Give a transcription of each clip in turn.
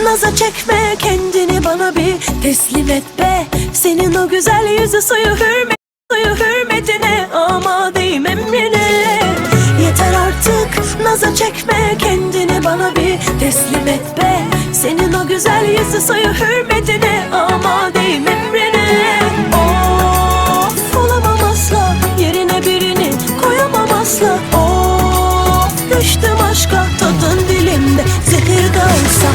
Naza çekme kendini bana bir teslim et be. Senin o güzel yüzü suyu hürmet Suyu hürmetine ama değim emrine Yeter artık naza çekme kendini bana bir teslim et be. Senin o güzel yüzü suyu hürmetine ama değim emrine Of olamam asla yerine birini koyamam asla. Of düştüm aşka tadın dilimde zehir de olsa.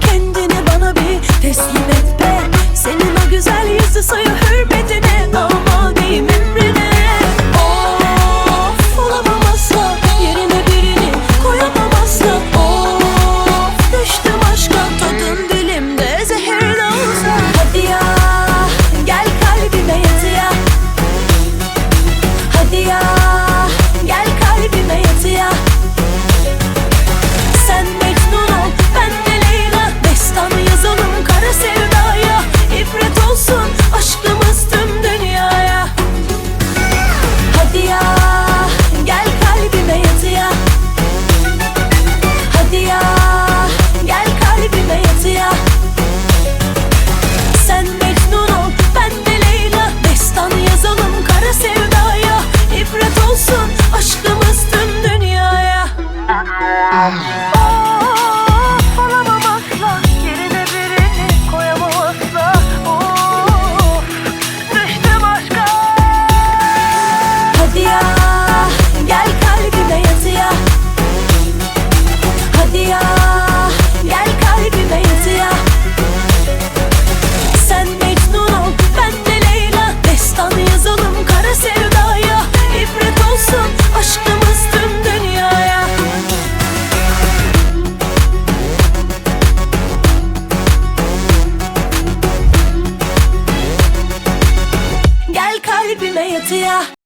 kendini bana bir teslim Yeah. to ya.